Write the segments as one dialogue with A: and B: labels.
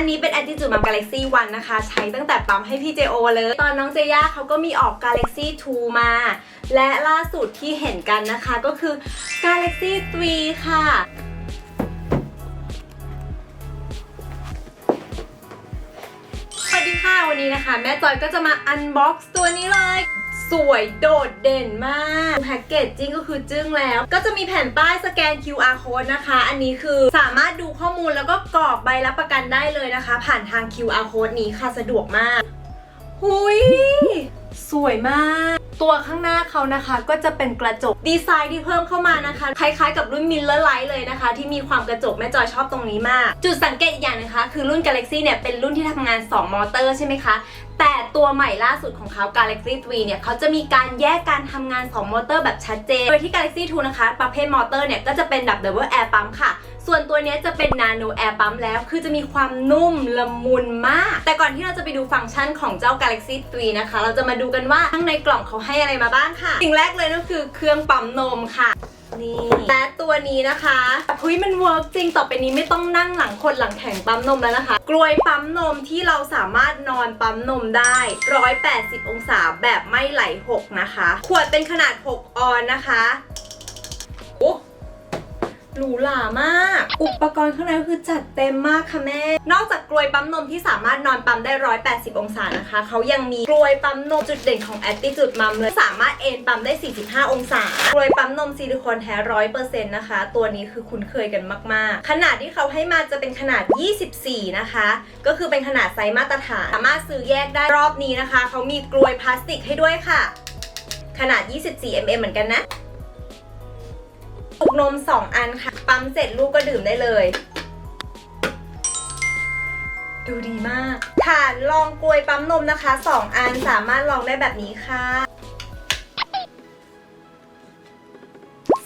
A: อันนี้เป็น Attitude Mom Galaxy 1 นะคะ ใช้ตั้งแต่ปั๊มให้พี่เจโอเลย ตอนน้องเจย่าเขาก็มีออก Galaxy 2 มา และล่าสุดที่เห็นกันนะคะก็คือ Galaxy 3 ค่ะสวัสดีค่ะ วันนี้นะคะ แม่จอยก็จะมาอันบ็อกซ์ตัวนี้เลย สวยโดดเด่นมากแพ็กเกจจิ้งก็คือจึ้งแล้ว ก็จะมีแผ่นป้ายสแกน QR code นะคะ อันนี้คือสามารถดูข้อมูลแล้วก็กรอกใบรับประกันได้เลยนะคะ ผ่านทาง QR code นี้ค่ะสะดวกมากหุยสวยมาก ตัวข้างหน้าเขานะคะ ก็จะเป็นกระจกดีไซน์ที่เพิ่มเข้ามานะคะ คล้ายๆกับรุ่น Miller Lite เลยนะคะ ที่มีความกระจกแม่จอยชอบตรงนี้มาก จุดสังเกตอีกอย่างนึงคะ คือรุ่น Galaxy เนี่ยเป็นรุ่นที่ทำงาน 2 มอเตอร์ใช่ไหมคะ แต่ ตัวใหม่ล่าสุดของเขา Galaxy 3 เนี่ยเขาจะมีการแยกการทำงาน 2 มอเตอร์แบบชัดเจน โดยที่ Galaxy 2 นะคะ ประเภทมอเตอร์เนี่ย ก็จะเป็นแบบ Double Air Pump ค่ะส่วนตัวนี้จะเป็น Nano Air Pump แล้ว คือจะมีความนุ่มละมุนมาก แต่ก่อนที่เราจะไปดูฟังก์ชันของเจ้า Galaxy 3 นะคะ เราจะมาดูกันว่าข้างในกล่องเขาให้อะไรมาบ้างค่ะ สิ่งแรกเลยก็คือเครื่องปั๊มนมค่ะ นี่และตัวนี้นะคะเฮ้ยมันเวิร์กจริงต่อไปนี้ไม่ต้องนั่งหลังคนหลังแข็งปั๊มนมแล้วนะคะ กลวยปั๊มนมที่เราสามารถนอนปั๊มนมได้ 180 องศาแบบไม่ไหลหกนะคะ ขวดเป็นขนาด 6 ออนนะคะ หรูหรามาก อุปกรณ์ข้างในก็คือจัดเต็มมากค่ะแม่ นอกจากกลวยปั๊มนมที่สามารถนอนปั๊มได้ 180 องศานะคะ เขายังมีกลวยปั๊มนมจุดเด่นของ Attitude Mum เลย สามารถเอนปั๊มได้ 45 องศา กลวยปั๊มนมซิลิโคนแท้ 100%นะคะ ตัวนี้คือคุ้นเคยกันมาก ๆ ขนาดที่เขาให้มาจะเป็นขนาด 24 นะคะ ก็คือเป็นขนาดไซส์มาตรฐาน สามารถซื้อแยกได้รอบนี้นะคะ เขามีกลวยพลาสติกให้ด้วยค่ะ ขนาด 24 mm เหมือนกันนะ นม 2 อันค่ะ ปั๊มเสร็จลูกก็ดื่มได้เลย ดูดีมาก ฐานรองกลวยปั๊มนมนะคะ 2 อันสามารถลองได้แบบนี้ค่ะ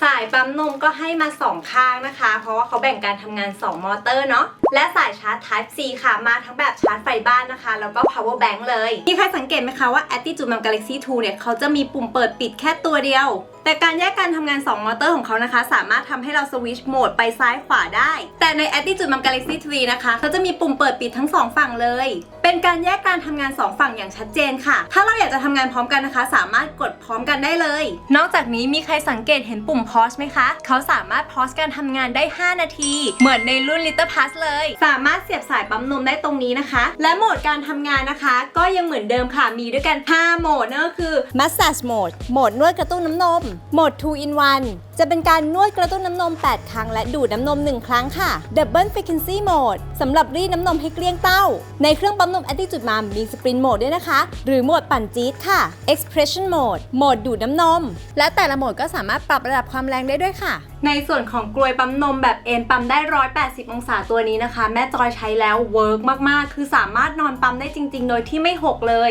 A: สายปั๊มนมก็ให้มา 2 ข้างนะคะ เพราะว่าเขาแบ่งการทำงาน 2 มอเตอร์เนาะ และสายชาร์จ Type C ค่ะ มาทั้งแบบชาร์จไฟบ้านนะคะ แล้วก็ power bank เลย มีใครสังเกตไหมคะว่า Attitude Mum Galaxy 2 เนี่ย เขาจะมีปุ่มเปิดปิดแค่ตัวเดียว แต่การแยกการทำงาน 2 มอเตอร์ของเขานะคะ สามารถทำให้เราสวิตช์โหมดไปซ้ายขวาได้ แต่ใน Attitude Mum Galaxy 3 นะคะ เขาจะมีปุ่มเปิดปิดทั้ง 2 ฝั่งเลย เป็นการแยกการทำงาน 2 ฝั่งอย่างชัดเจนค่ะ ถ้าเราอยากจะทำงานพร้อมกันนะคะ สามารถกดพร้อมกันได้เลย นอกจากนี้มีใครสังเกตเห็นปุ่ม pause ไหมคะ เขาสามารถ pause การทำงานได้ 5 นาที เหมือนในรุ่น Little Plus เลย สามารถเสียบสายปั๊มนมได้ตรงนี้นะคะ และโหมดการทำงานนะคะ ก็ยังเหมือนเดิมค่ะ มีด้วยกัน 5 โหมดนั่นก็คือ
B: Massage Mode โหมดนวดกระตุ้นน้ำนม โหมด 2 in 1 จะเป็นการนวดกระตุ้นน้ำนม 8 ครั้ง และดูดน้ำนม 1 ครั้งค่ะ Double Frequency Mode สำหรับรีดน้ำนมให้เกลี้ยงเต้า ในเครื่องปั๊มนม Attitude Mom มี Sprint Mode ด้วยนะคะ หรือโหมดปั่นจี๊ดค่ะ Expression Mode โหมดดูดน้ำนม และแต่ละโหมดก็สามารถปรับระดับความแรงได้ด้วยค่ะ
A: ในส่วนของกลวยปั๊มนมแบบเอ็นปั๊มได้ 180 องศาตัวนี้นะคะ แม่จอยใช้แล้วเวิร์กมาก ๆ คือสามารถนอนปั๊มได้จริง ๆ โดยที่ไม่หกเลย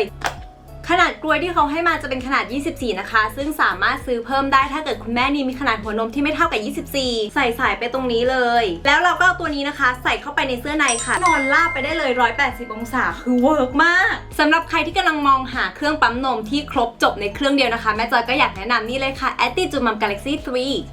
A: ขนาดกลวยที่เขาให้มาจะเป็นขนาด 24 นะคะ ซึ่งสามารถซื้อเพิ่มได้ถ้าเกิดคุณแม่นี่มีขนาดหัวนมที่ไม่เท่ากับ 24 ใส่สายไปตรงนี้เลย แล้วเราก็เอาตัวนี้นะคะ ใส่เข้าไปในเสื้อในค่ะ นอนลาบไปได้เลย 180 องศา คือเวิร์กมากสำหรับใครที่กำลังมองหาเครื่องปั๊มนมที่ครบจบในเครื่องเดียวนะคะ แม่จอยก็อยากแนะนำนี่เลยค่ะ Attitude Mum Galaxy 3